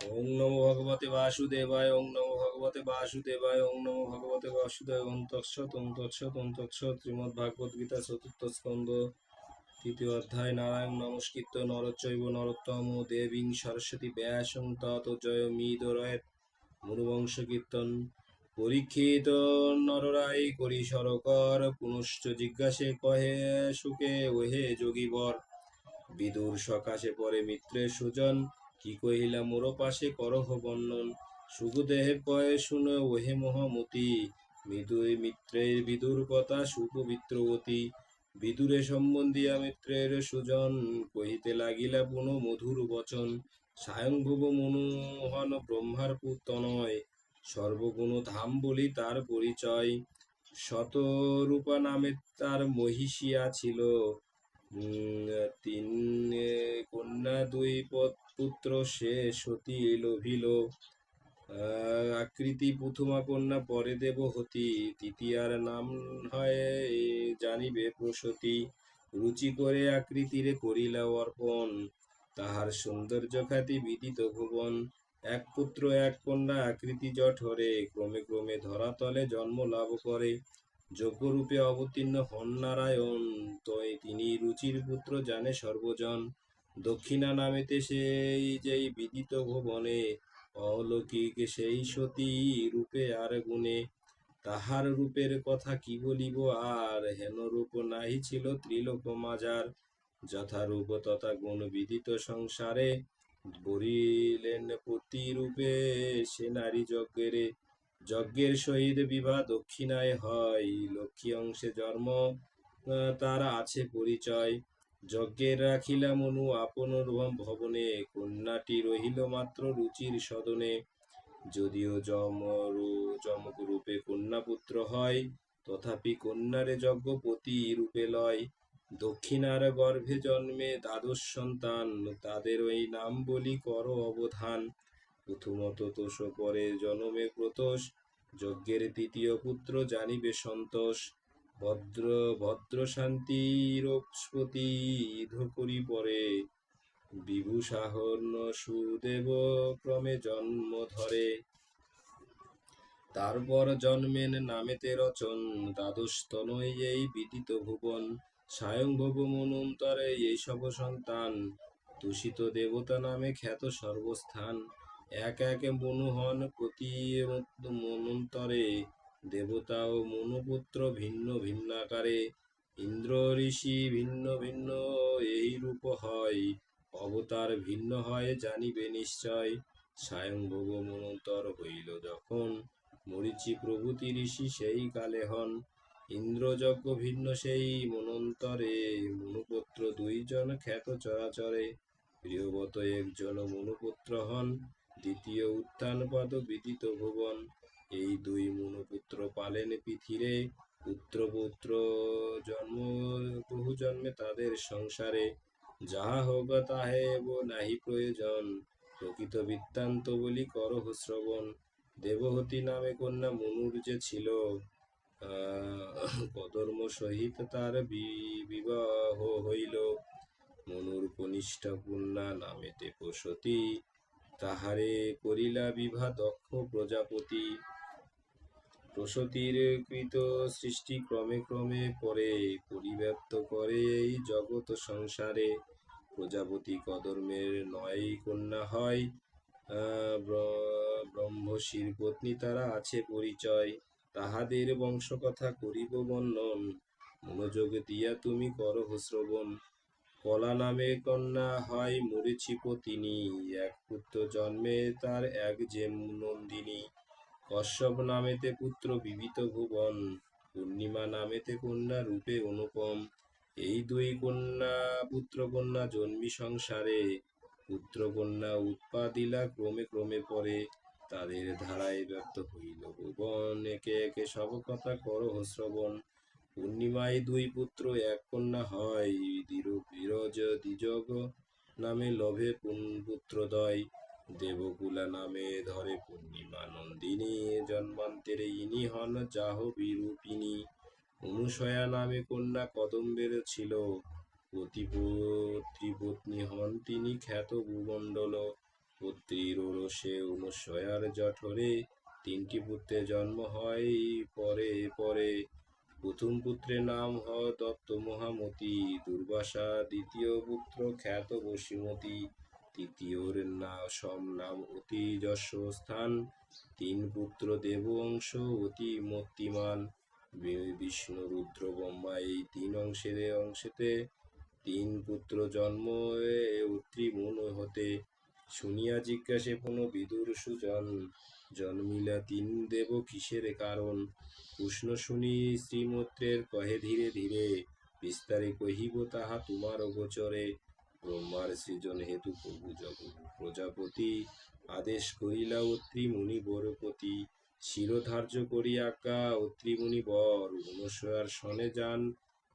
ওং নমো ভগবতে বাসুদেবায়, ওং নমো ভগবতে বাসুদেবায়, ওং নমো ভগবতে বাসুদেব ওং তৎসৎ ওং তৎসৎ ওং শ্রীমদ্ ভাগবত গীতা চতুর্থ স্কন্ধ তৃতীয় অধ্যায়, নারায়ণ নমস্কৃত নরচৈব নরোত্তম, দেবীং সরস্বতী ব্যাসং তত জয় মিদরয়েত মনুবংশ কীর্তন পরীক্ষিত নররাই করি সরকর, পুনশ্চ জিজ্ঞাসে কহে সুখে, ওহে যোগীবর। বিদুর সকাশে পরে মিত্রের সুজন কি কহিলা মোর পাশে করহ বর্ণন? সুখদেহে কয়ে শুনে ওহে মহামতি মৃদুই মিত্রের বিদুর কথা সুপবিত্রবতী বিদুরে সম্বন্ধিয়া মিত্রের সুজন, কহিতে লাগিলা পুনঃ মধুর বচন। স্বয়ংভুব মনোহন ব্রহ্মার পুত্র নয়, সর্বগুণ ধাম বলি তার পরিচয়। শতরূপা নামে তার মহিষিয়া ছিল তিন, কন্যা দুই পত- পুত্র সে সতী লোভিল আকৃতি প্রথমা কন্যা, পরে দেবহতী। তৃতীয়ার নাম হয় জানিবে প্রসূতি। রুচি করে আকৃতিরে করিলা অর্পণ। তাহার সৌন্দর্য খ্যাতি বিদিত ভুবন। এক পুত্র, এক কন্যা, আকৃতি জঠরে ক্রমে ক্রমে ধরাতলে জন্ম লাভ করে। যজ্ঞরূপে অবতীর্ণ হন নারায়ণ। তয় তিনি রুচির পুত্র জানে সর্বজন। দক্ষিণা নামেতে সেই যেই বিদিত ভুবনে, অলৌকিক সেই সতী রূপে আর গুণে, তাহার রূপের কথা কি বলিব আর? হেন রূপ নাহি ছিল ত্রিলোক মাজার, যথারূপ তথা গুণ বিদিত সংসারে বরিলেন প্রতিরূপে সে নারী যজ্ঞের যজ্ঞের সহিত বিবাহ দক্ষিণায় হয়। লক্ষ্মী অংশে জন্ম তার আছে পরিচয়। যজ্ঞের রাখিলা মনু আপন ভবনে, কন্যাটি রহিল মাত্র রুচির সদনে। যদিও যমরু যমক রূপে কন্যাপুত্র হয়, তথাপি কন্যারে যজ্ঞপতি রূপে লয়। দক্ষিণার গর্ভে জন্মে দ্বাদশ সন্তান, তাদের ওই নাম বলি কর অবধান। প্রথমত তোষ পরে জনমে প্রতোষ যজ্ঞের তৃতীয় পুত্র জানিবে সন্তোষ। ভদ্র ভদ্র শান্তিরস্পতি করি পরে। বিভূষাহন সুদেব ক্রমে জন্ম ধরে। তারপর জন্মেন নামেতে রচন দ্বাদশ তনয় এই বিদিত ভুবন। স্বয়ংভব মনন্তরে এই সব সন্তান, দূষিত দেবতা নামে খ্যাত সর্বস্থান। এক এক মনুহন প্রতি মনন্তরে দেবতা ও মনুপুত্র ভিন্ন ভিন্নাকারে। ইন্দ্র ঋষি ভিন্ন ভিন্ন এই রূপ হয়। অবতার ভিন্ন হয়, জানিবে নিশ্চয়। স্বয়ংভব মনন্তর হইল যখন। মরিচি প্রভৃতি ঋষি সেই কালে হন। ইন্দ্রযজ্ঞ ভিন্ন সেই মনন্তরে। মনুপুত্র দুইজন খ্যাত চরাচরে। প্রিয়বত একজন মনুপুত্র হন। দ্বিতীয় উত্থানপদ বিদিত ভুবন। এই দুই মনুপুত্র পালেন পৃথিরে পুত্র পুত্র জন্ম, বহু জন্মে তাদের সংসারে। যাহা হোক তাহে নাহি প্রয়োজন। প্রকৃত বৃত্তান্ত বলি করহ শ্রবণ। দেবহতী নামে কন্যা মনুর যে ছিল কদর্ম সহিত তার বিবাহ হইল। মনুর কনিষ্ঠ কন্যা নামেতে প্রসতী। তাহারে করিলা বিভা দক্ষ প্রজাপতি। প্রসূতির কৃত সৃষ্টি ক্রমে ক্রমে পরে, পরিব্যাপ্ত করে এই জগৎ সংসারে। প্রজাপতি কদর্মের নয় কন্যা হয় ব্রহ্মশির পত্নী তারা আছে পরিচয়। তাহাদের বংশকথা করিব বর্ণন, মনোযোগ দিয়া তুমি করহ শ্রবণ। কলা নামে কন্যা হয় মরিচি পতিনী এক পুত্র জন্মে তার এক যে নন্দিনী। কশ্যপ নামেতে পুত্র বিবিত ভুবন, পূর্ণিমা নামেতে কন্যা রূপে অনুপম। এই দুই কন্যা পুত্র কন্যা জন্মি সংসারে, পুত্র কন্যা উৎপাদিলা ক্রমে ক্রমে পরে, তাদের ধারায় ব্যক্ত হইল ভুবন। একে একে সব কথা করহ শ্রবণ। পূর্ণিমায় দুই পুত্র, এক কন্যা হয়। ধীরজ দ্বিজগ নামে লভে পুত্রদয় দেবকুলা নামে ধরে পূর্ণিমা নন্দিনী জন্মান্তেরে ইনি হন যাহ বিরূপিনী অনুসয়া নামে কন্যা কদম্বের ছিল। পতি ত্রিপত্নী হন তিনি খ্যাত ভূমণ্ডল। পুত্রীর ওরসে অনুসয়ার জঠরে তিনটি পুত্রের জন্ম হয় পরে পরে। প্রথম পুত্রের নাম হয় দত্ত মহামতি, দুর্বাসা দ্বিতীয় পুত্র খ্যাত বসিমতী। তৃতীয়র সম নাম অতি যশ স্থান। তিন পুত্র দেব অংশ অতি মূর্তিমান বিষ্ণু, রুদ্র, ব্রহ্মা এই তিন অংশের অংশেতে তিন পুত্র জন্ম মন হতে। শুনিয়া জিজ্ঞাসে পুনঃ বিদুর সুজন জন্মিলা তিন দেব কিসের কারণ? উষ্ণ শুনি শ্রীমত্রের কহে ধীরে ধীরে, বিস্তারে কহিব, তাহা তোমার গোচরে। ব্রহ্মার সৃজন হেতু প্রভু জগৎ প্রজাপতি আদেশ করিলা অত্রি মুনি বরপতি। শিরোধার্য করি আজ্ঞা অত্রি মুনি বর। অনুসয়ার সনে যান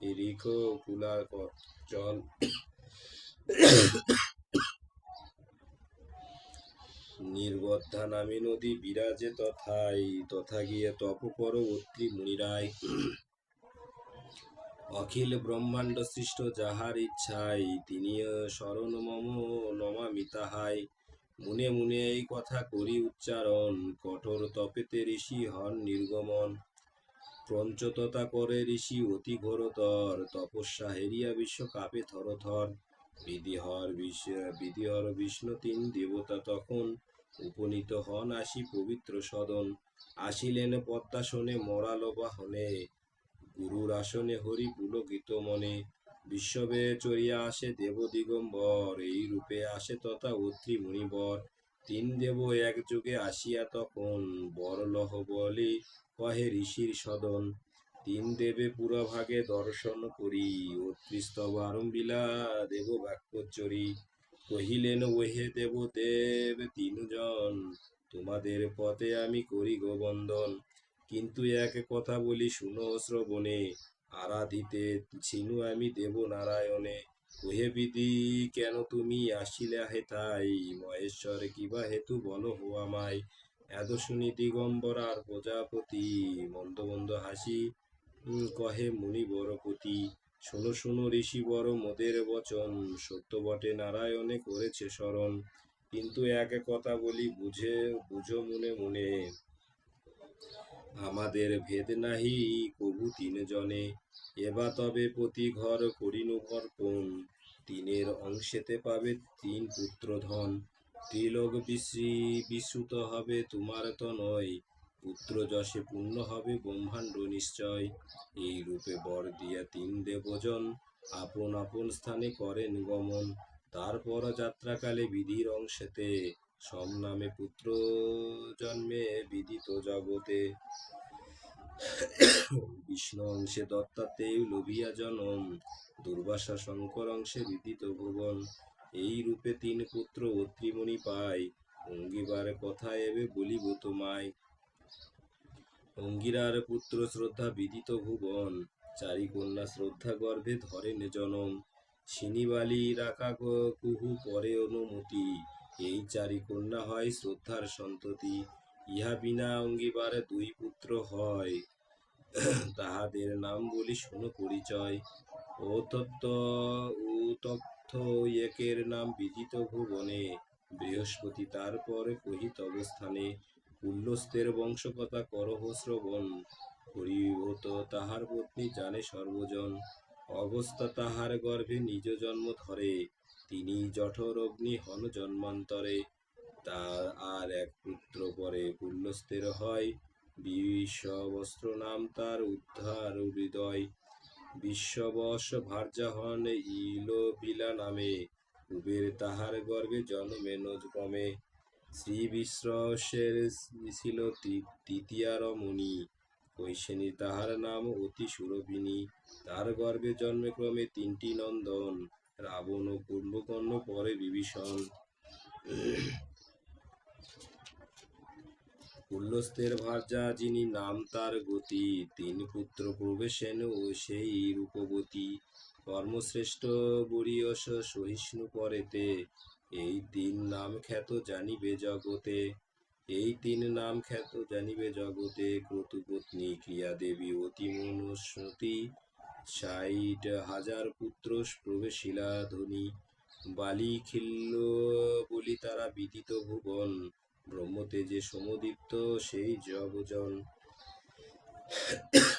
এরিখ কুলা চল। নির্বদ্ধা নামে নদী বিরাজে তথায়। তথা গিয়ে তপ কর অত্রি মুনিরায় অখিল ব্রহ্মাণ্ড সৃষ্ট যাহার ইচ্ছাই তিনি শরণ মম নমামি তাহাই। মুনে মুনে এই কথা করি উচ্চারণ, কঠোর তপেতে ঋষি হন নির্গমন। পঞ্চততা করে ঋষি অতি ঘোরতর, তপস্যা হেরিয়া বিশ্ব কাপে থরথর। বিধিহর বিষ, বিধিহর বিষ্ণু তিন দেবতা তখন উপনীত হন আসি পবিত্র সদন। আসিলেন পদ্মাসনে মরাল বাহনে। গুরুর আসনে হরি পুলকিত মনে। বিশ্ববে চড়িয়া আসে দেব দিগম্বর, এই রূপে আসে তথা অত্রি মুনিবর। তিন দেব এক যুগে আসিয়া তখন বরলহ বলে কহে ঋষির সদন। তিন দেবে পুরভাগে দর্শন করি, অত্রিস্তব আরম্বিলা দেব বাক্যচরি কহিলেন, ওহে দেব দেব তিনজন, তোমাদের পথে আমি করি গোবন্দন। কিন্তু এক কথা বলি শুনো শ্রবণে, আরাধিতে ছিনু আমি দেব নারায়ণে। ওহে বিধি, কেন তুমি আসিলে হেথাই মহেশ্বর কিবা হেতু বলো হো আমায়। এত শুনি দিগম্বর আর প্রজাপতি, মন্দ মন্দ হাসি কহে মুনি বরপতি। শোনো শোনো ঋষি বড় মোদের বচন, সত্য বটে, নারায়ণে করেছে স্মরণ কিন্তু এক কথা বলি, বুঝে, বুঝো মনে মনে আমাদের ভেদ নাহি, কবু তিন জনে এবা তবে প্রতি ঘর করিনু ভর্পণ তিনের অংশেতে পাবে তিন পুত্র ধন ত্রিলোক বিশ্রী বিশ্রুত হবে তোমার তো নয়। পুত্র যশে পূর্ণ হবে ব্রহ্মাণ্ড নিশ্চয়। এই রূপে বর দিয়া তিন দেবজন আপন আপন স্থানে করেন গমন। তারপর যাত্রাকালে বিধির অংশেতে সম নামে পুত্র জন্মে বিদিত জগতে। বিষ্ণু অংশে দত্তাতে লোভিয়া জনম, দুর্বাসা শঙ্কর অংশে বিদিত ভুবন। এই রূপে তিন পুত্র অত্রিমণি পায় অঙ্গিবার কথা এবে বলিব তোমায়। অঙ্গিরার পুত্র শ্রদ্ধা বিদিত ভুবন, চারি কন্যা শ্রদ্ধা গর্ভে ধরেন জনম। সিনিবালি গ- কুহু পরে অনুমতি। এই চারি কন্যা হয় শ্রদ্ধার সন্ততি, ইহা বিনা অঙ্গিবার দুই পুত্র হয়। তাহাদের নাম বলি শোনো পরিচয়। ও তথ্য একের নাম বিদিত ভুবনে, বৃহস্পতি তারপরে কহিত অবস্থানে পুল্লস্তের বংশকথা করহ শ্রবণ। হরিভূত তাহার পত্নী জানে সর্বজন, অবস্থা তাহার গর্ভে নিজ জন্ম ধরে। তিনি জঠর অগ্নি হন জন্মান্তরে। তার আর এক পুত্র পরে পুল্লস্তের হয়। বিশ্ববস্ত্র নাম তার উদ্ধার হৃদয়। বিশ্ববস ভার্যা হন ইলো বিলা নামে। কুবের তাহার গর্ভে জন্মে নজক্রমে। শ্রী বিশ্রসের ছিল তৃতীয়া রমণী কৈশিনী তাহার নাম অতি সুরভিনী তার গর্ভে জন্মে ক্রমে তিনটি নন্দন। রাবণ ও কুম্ভকর্ণ পরে বিভীষণ। উল্লস্তের ভার্যা, যিনি নাম তার গতি, তিন পুত্র প্রবেশেন ও সেই রূপবতী। কর্মশ্রেষ্ঠ বরিয়স সহিষ্ণু পরেতে, এই তিন নাম খ্যাত জানিবে জগতে। এই তিন নাম খ্যাত জানিবে জগতে ক্রতুপত্নী ক্রিয়া দেবী অতি মনুস্মৃতি। ষাট হাজার পুত্র প্রবেশিলা ধনী। বালি খিল্ল বলি তারা বিদিত ভুবন। ব্রহ্মতেজে সমদীপ্ত সেই জগজন।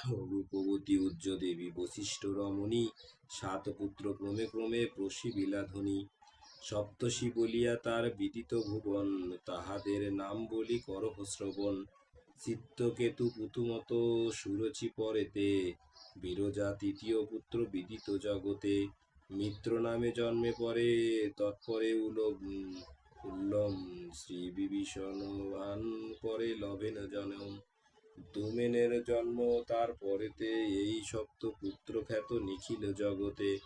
রূপবতী উজ্জ দেবী বশিষ্ঠ রমণী। সাত পুত্র ক্রমে ক্রমে প্রসী বিলাধনী সপ্তষী বলিয়া তার বিদিত ভুবন। তাহাদের নাম বলি করহ শ্রবণ। চিত্তকেতু পুতুমত সুরচি পরেতে। বিরজা তৃতীয় পুত্র বিদিত জগতে, মিত্র নামে জন্মে পরে তৎপরে উলম, উল্লম, শ্রী বিভীষণ পরে লবেন জনম। দুমেনের জন্ম, তার পরেতে এই সপ্ত পুত্র খ্যাত নিখিল জগতে।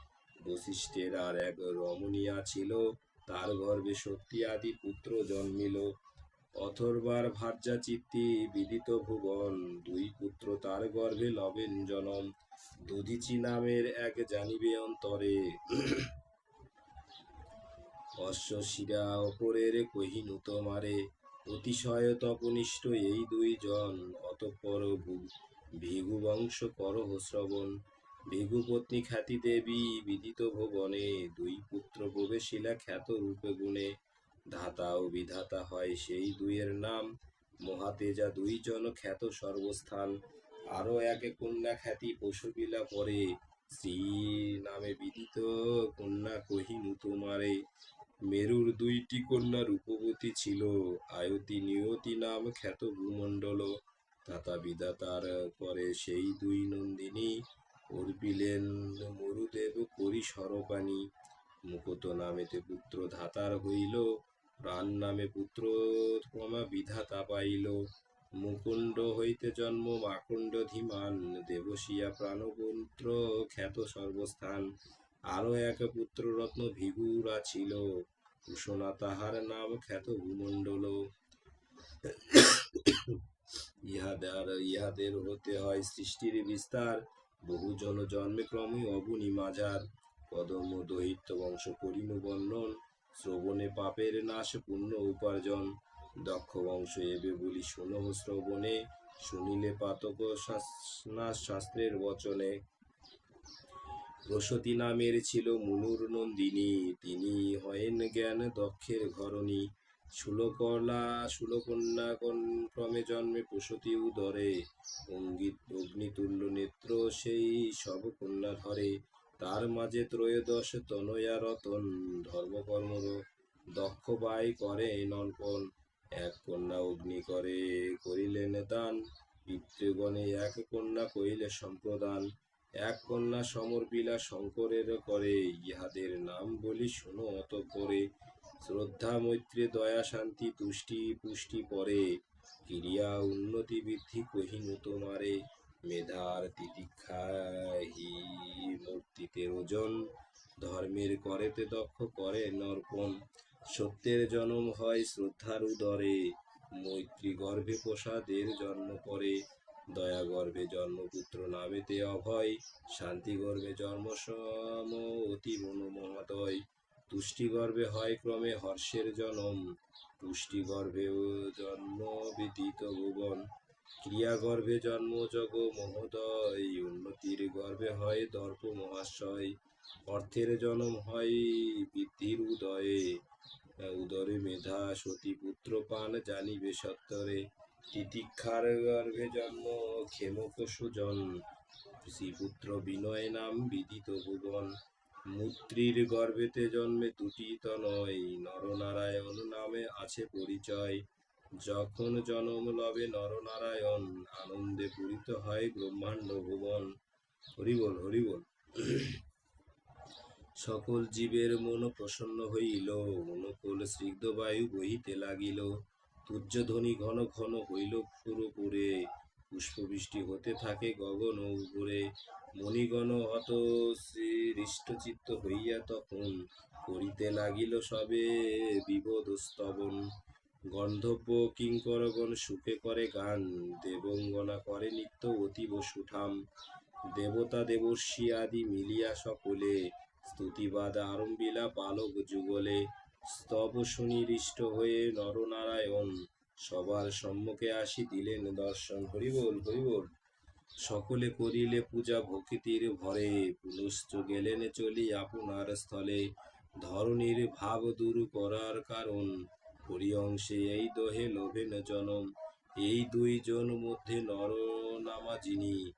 বশিষ্ঠের আর এক রমণীয়া ছিল, তার গর্ভে সত্যি আদি পুত্র জন্মিল। অথর্বার ভার্যা চিত্তি বিদিত ভুবন দুই পুত্র তার গর্ভে লবেন জনম, দধিচি নামের এক জানিবে অন্তরে। অশ্বশিরা অপরের কহিনু তোমারে অতিশয় তপনিষ্ঠ এই দুই জন অতঃপর ভিগু বংশ করহ শ্রবণ। ভিগু পত্নী খ্যাতি দেবী বিদিত ভুবনে, দুই পুত্র প্রবেশিলা খ্যাত রূপে গুণে। ধাতা ও বিধাতা হয় সেই দুইয়ের নাম। মহাতেজা দুইজন খ্যাত সর্বস্থান। আরও এক কন্যা খ্যাতি পশুবিলা পরে। শ্রী নামে বিদিত কন্যা কহিনু তোমারে। মেরুর দুইটি কন্যা রূপবতী ছিল। আয়তি নিয়তি নাম খ্যাত ভূমণ্ডল। তাতা বিধাতার পরে সেই দুই নন্দিনী অর্পিলেন মরুদেব করি সরপানি মুকুত নামেতে পুত্র ধাতার হইল। প্রাণ নামে পুত্র ক্রমা বিধাতা পাইল। মুকুণ্ড হইতে জন্ম মাকুণ্ড ধীমান দেবশিয়া প্রাণপুত্র খ্যাত সর্বস্থান। আরও এক পুত্র রত্ন ভিগুরা ছিল। কুশনা তাহার নাম খ্যাত ভূমণ্ডল। ইহাদের ইহাদের হতে হয় সৃষ্টির বিস্তার। বহু জন জন্মে ক্রমে অগুনি মাজার। কদম দৈত্য বংশ করিনু বর্ণন। শ্রবণে পাপের নাশ, পুণ্য উপার্জন। দক্ষ বংশ এবে বলি শোনো শ্রবণে, শুনিলে পাতক শাস্ত্রের বচনে। প্রসতী নামের ছিল মুনুর নন্দিনী, তিনি হয়েন জ্ঞান দক্ষের ঘরণী। সুলকলা, সুলকন্যা কন- ক্রমে জন্মে প্রসূতি উদরে। অঙ্গিত, অগ্নিতুল্য নেত্র সেই সব কন্যা ধরে। তার মাঝে ত্রয়োদশ তনয়া রতন ধর্মকর্ম দক্ষ বাই করে নরপণ এক কন্যা অগ্নি করে করিলেন দান, পিতৃগণে এক কন্যা করিলে সম্প্রদান। এক কন্যা সমর্পিলা শঙ্করের করে, ইহাদের নাম বলি শুনো অত করে শ্রদ্ধা, মৈত্রী, দয়া, শান্তি, তুষ্টি, পুষ্টি পরে। ক্রিয়া, উন্নতি, বৃদ্ধি কহিনু তোমারে মেধার তিতিক্ষাহি মূর্তিতে ওজন, ধর্মের করেতে দক্ষ করে নর্পণ সত্যের জন্ম হয় শ্রদ্ধার উদরে মৈত্রী গর্ভে প্রসাদের জন্ম পরে। দয়া গর্ভে জন্মপুত্র নামেতে অভয় শান্তি গর্ভে জন্ম সম অতি মনোমহোদয়। তুষ্টি গর্ভে হয় ক্রমে হর্ষের জনম পুষ্টি গর্ভে জন্ম বিদিত ভুবন। ক্রিয়া গর্ভে জন্ম জগ মহোদয়। উন্নতির গর্ভে হয় দর্প মহাশয়। অর্থের জন্ম হয় বৃদ্ধির উদয়ে। উদরে মেধা, সতী পুত্র পান, জানিবে সত্তরে। তিতিক্ষার গর্ভে জন্ম ক্ষেমক সুজন শ্রীপুত্র বিনয় নাম বিদিত ভুবন। মূত্রীর গর্ভেতে জন্মে দুটি তনয় নরনারায়ণ নামে আছে পরিচয়। যখন জনম লবে নরনারায়ণ, আনন্দে পূরিত হয় ব্রহ্মাণ্ড ভুবন। হরিবল হরিবল। সকল জীবের মন প্রসন্ন হইল, অনুকূল স্নিগ্ধ বায়ু বহিতে লাগিল। তুর্যধ্বনি ঘন ঘন হইল পুরোপুরে। পুষ্পবৃষ্টি হতে থাকে গগন উপরে। মণিগণ হত হৃষ্টচিত্ত হইয়া তখন করিতে লাগিল সবে বিবোধ স্তবন গন্ধর্ব কিঙ্করগণ সুখে করে গান, দেবঙ্গনা করে নিত্য অতীব সুঠাম। দেবতা দেবর্ষি আদি মিলিয়া সকলে, স্তুতিবাদ আরম্বিলা পালক যুগলে। স্তব শুনি হৃষ্ট হয়ে নরনারায়ণ, সবার সম্মুখে আসি দিলেন দর্শন। হরিবল হরিবল। সকলে করিলে পূজা ভক্তির ভরে, পুনশ্চ গেলেন চলি আপনার স্থলে। ধরনীর ভাব দূর করার কারণ হরি অংশে এই দহে লোভেন জনম। এই দুইজন মধ্যে নর নামা যিনি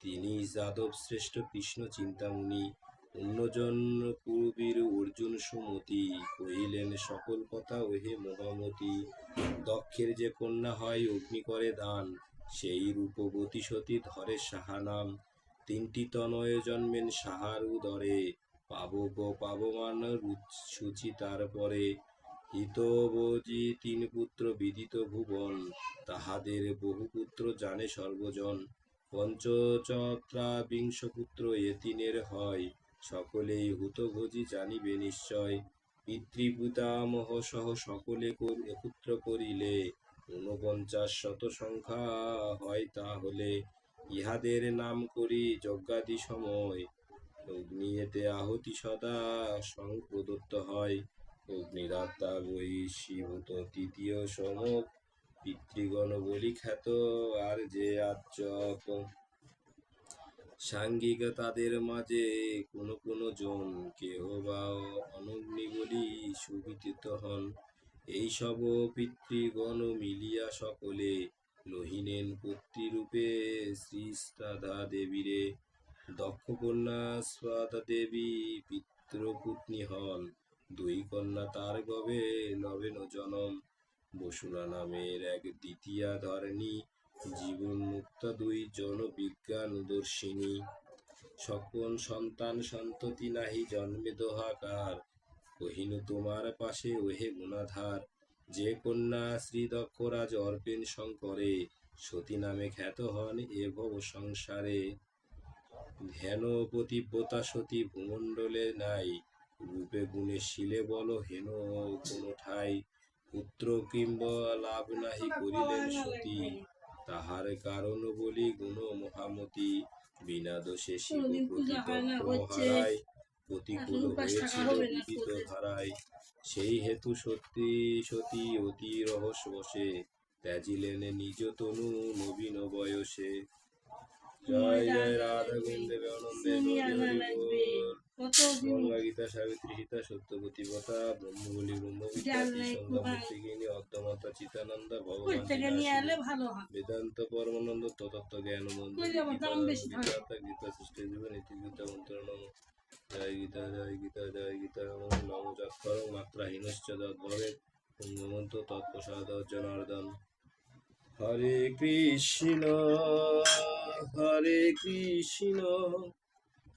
তিনি যাদব শ্রেষ্ঠ কৃষ্ণ চিন্তামণি। অন্যজন কুরবীর অর্জুন সুমতি। কহিলেন, সকল কথা ওহে মহামতি। দক্ষের যে কন্যা হয় অগ্নি করে দান। সেই রূপবতী সতী ধরে সাহা নাম। তিনটি তনয়ে জন্মেন সাহার উদরে। পাবক পাবমান সুচি তারপরে হিতবজি তিন পুত্র বিদিত ভুবন, তাহাদের বহু পুত্র জানে সর্বজন। পঞ্চচত্রা বিংশ পুত্র এ তিনের হয়, সকলেই হুতভোজি জানিবে নিশ্চয়। পিতৃপিতামহ সহ সকলে একত্র করিলে, ঊনপঞ্চাশ শত সংখ্যা হয় তাহলে। ইহাদের নাম করি যজ্ঞাদি সময় অগ্নি এতে আহুতি সদা সংপ্রদত্ত হয়। অগ্নিরাত্মা বৈশীভূত তৃতীয় সমক পিতৃগণ বলি খ্যাত আর যে আচ্যক সাঙ্গিক তাদের মাঝে কোন কোন জন কেহ বা অনগ্নি বলি সুবিদিত হন, এই সব পিতৃগণ মিলিয়া সকলে লহিনেন পুত্রীরূপে শ্রীস্তাধা দেবীরে দক্ষ কন্যা স্বাদা দেবী পিতৃপুত্নী হন। দুই কন্যা তার গবে নবেন জনম। বসুরা নামের এক দ্বিতীয়া ধরণী, জীবন মুক্তা দুই জন বিজ্ঞান দর্শিনী সকল সন্তান সন্ততি নাহি জন্মে দোহাকার, কহিনু তোমার পাশে ওহে গুণাধার। যে কন্যা শ্রী দক্ষরাজ অর্পেন শঙ্করে, সতী নামে খ্যাত হন এ ভব সংসারে। ধ্যান পতিব্রতা সতী ভূমণ্ডলে নাই রূপে গুণে শিলে বল হেন কোন ঠাই পুত্র কিংবা লাভ নাহি করিলেন সতী। তাহার কারণ বলি গুণ মহামতি বিনা দোষে শিব। হারায় প্রতিকূল হয়েছিল বিদিত ধারায়। সেই হেতু সত্যি সতী অতি রহস্য বসে ত্যাজিলেন নিজ তনু নবীন বয়সে। জয় জয় রাধা কতদিন সাবিত্রী সীতা সত্যবতী বতা ব্রহ্মবলী ব্রহ্মবিদ্যা জাল নাই সন্ধ্যা কোথায়? মুক্তিগিনী অর্ধমাতা চিতানন্দ ভগবান বেদান্ত পরমানন্দ ততত্ব জ্ঞান মন্দির। গীতা সৃষ্টি জীবন নীতি গীতা মন্ত্র নম জয় গীতা জয় গীতা জয় গীতা নম নম যৎপর মাত্রা হীনশ্চ তদ্ভবে পুণ্যমন্ত তৎপ্রসাদ জনার্দন হরে কৃষ্ণ হরে কৃষ্ণ